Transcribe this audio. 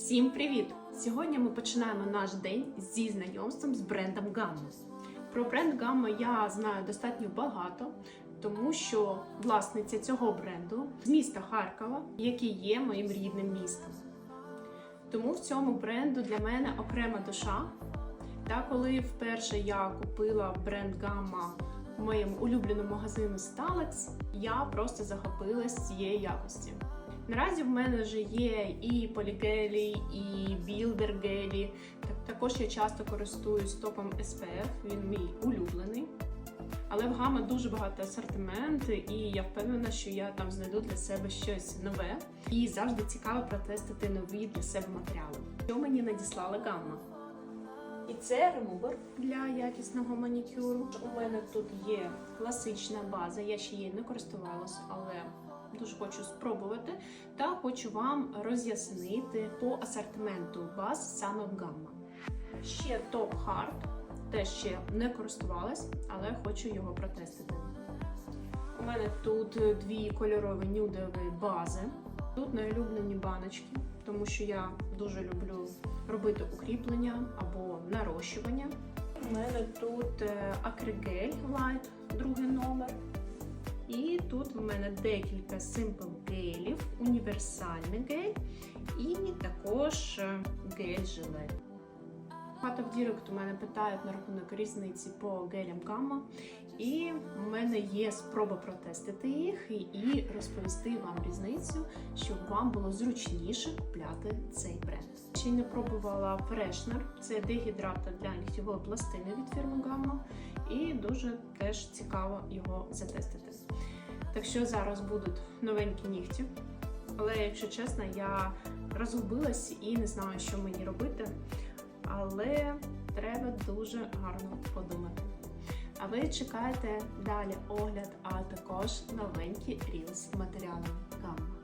Всім привіт! Сьогодні ми починаємо наш день зі знайомством з брендом Gamma. Про бренд Gamma я знаю достатньо багато, тому що власниця цього бренду з міста Харкова, який є моїм рідним містом. Тому в цьому бренду для мене окрема душа. Та коли вперше я купила бренд Gamma в моєму улюбленому магазину Stalex, я просто захопилась цієї якості. Наразі в мене вже є і полігелі, і білдергелі. Так, також я часто користуюсь топом SPF, він мій улюблений. Але в Гама дуже багато асортимент, і я впевнена, що я там знайду для себе щось нове. І завжди цікаво протестити нові для себе матеріали. Що мені надіслала Гамма? І це ремувер для якісного манікюру. У мене тут є класична база, я ще її не користувалася, але дуже хочу спробувати. Та хочу вам роз'яснити по асортименту баз саме в Гамма. Ще Top Hard, теж ще не користувалась, але хочу його протестити. У мене тут дві кольорові нюдові бази. Тут найулюблені баночки, тому що я дуже люблю робити укріплення або нарощування. У мене тут е, акригель Light, другий номер. І тут в мене декілька Simple гелів, універсальний гель і також е, гель-жилет. Багато в Дірект у мене питають на рахунок різниці по гелям Gamma. І в мене є спроба протестити їх і розповісти вам різницю, щоб вам було зручніше купляти цей бренд. Ще не пробувала фрешнер, це дегідратор для нігтєвої пластини від фірми Gamma. І дуже теж цікаво його затестити. Так що зараз будуть новенькі нігті. Але, якщо чесно, я розгубилась і не знаю, що мені робити. Але треба дуже гарно подумати. А ви чекаєте далі огляд, а також новенькі рілс матеріали Gamma.